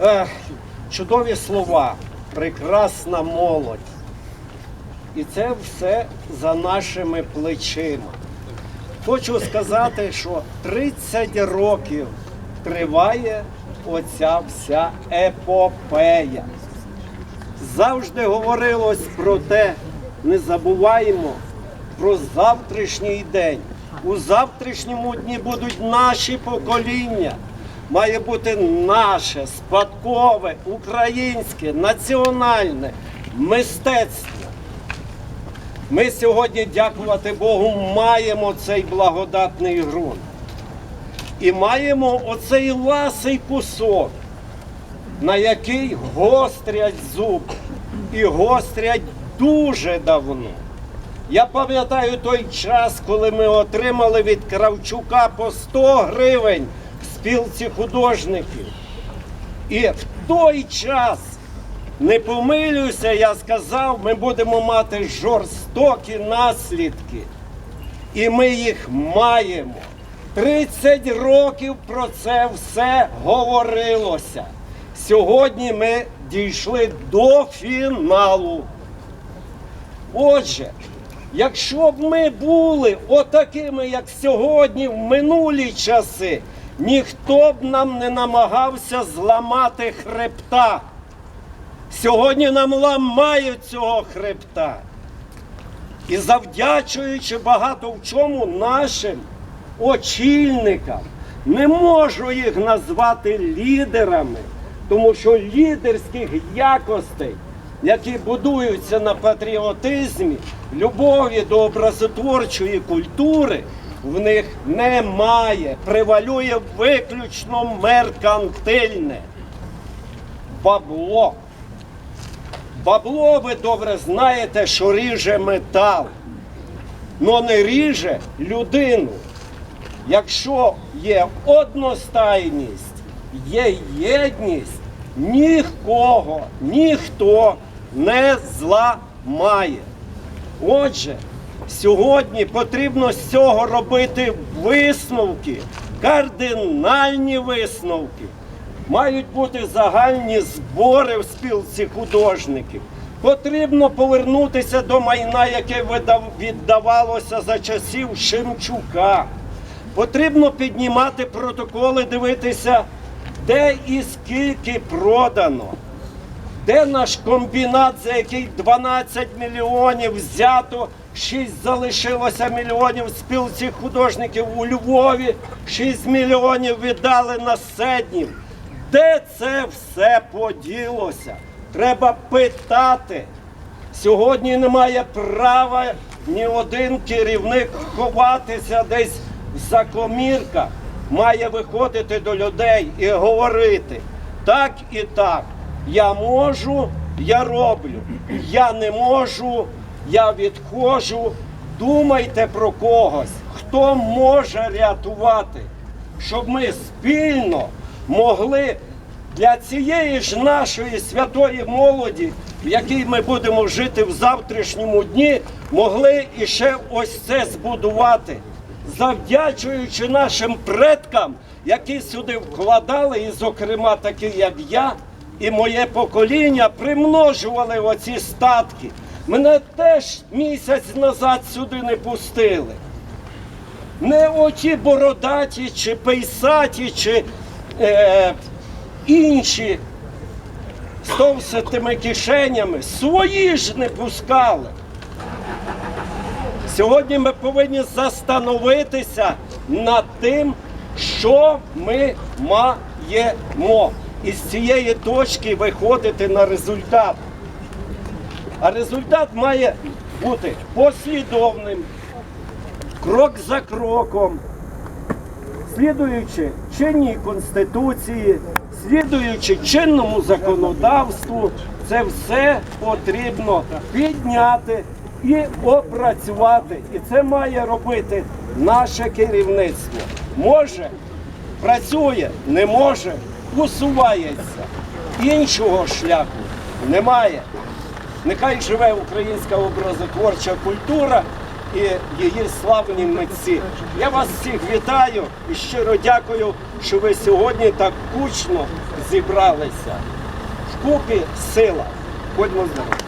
Ех, чудові слова, прекрасна молодь. І це все за нашими плечима. Хочу сказати, що 30 років триває оця вся епопея. Завжди говорилось про те, не забуваємо про завтрашній день. У завтрашньому дні будуть наші покоління. Має бути наше спадкове, українське, національне мистецтво. Ми сьогодні, дякувати Богу, маємо цей благодатний ґрунт. І маємо оцей ласий кусок, на який гострять зуби. І гострять дуже давно. Я пам'ятаю той час, коли ми отримали від Кравчука по 100 гривень в спілці художників. І в той час, не помилюся, я сказав, ми будемо мати жорстокі наслідки. І ми їх маємо. 30 років про це все говорилося. Сьогодні ми дійшли до фіналу. Отже, якщо б ми були отакими, як сьогодні, в минулі часи, ніхто б нам не намагався зламати хребта. Сьогодні нам ламають цього хребта. І завдячуючи багато в чому нашим очільникам, не можу їх назвати лідерами, тому що лідерських якостей, які будуються на патріотизмі, любові до образотворчої культури, в них немає. Превалює виключно меркантильне бабло. Бабло, ви добре знаєте, що ріже метал, але не ріже людину. Якщо є одностайність, є єдність, нікого, ніхто не зламає. Отже, сьогодні потрібно з цього робити висновки, кардинальні висновки. Мають бути загальні збори в спілці художників. Потрібно повернутися до майна, яке віддавалося за часів Шемчука. Потрібно піднімати протоколи, дивитися, де і скільки продано. Де наш комбінат, за який 12 мільйонів взято, 6 залишилося мільйонів спілці художників у Львові, 6 мільйонів віддали на Седнів. Де це все поділося? Треба питати. Сьогодні немає права ні один керівник ховатися десь в закомірках. Має виходити до людей і говорити так і так. Я можу, я роблю. Я не можу, я відходжу. Думайте про когось, хто може рятувати, щоб ми спільно могли для цієї ж нашої святої молоді, в якій ми будемо жити в завтрашньому дні, могли іще ось це збудувати, завдячуючи нашим предкам, які сюди вкладали, і, зокрема, такі, як я і моє покоління, примножували оці статки. Мене теж місяць назад сюди не пустили. Не оті бородаті, чи пейсаті, чи е, інші з товстими кишенями свої ж не пускали. Сьогодні ми повинні застановитися над тим, що ми маємо. І з цієї точки виходити на результат. А результат має бути послідовним, крок за кроком, слідуючи чинній конституції, слідуючи чинному законодавству, це все потрібно підняти і опрацювати. І це має робити наше керівництво. Може, працює, не може, усувається. Іншого шляху немає. Нехай живе українська образотворча культура і її славні митці. Я вас всіх вітаю і щиро дякую, що ви сьогодні так кучно зібралися. Вкупі сила. Будьмо здорові!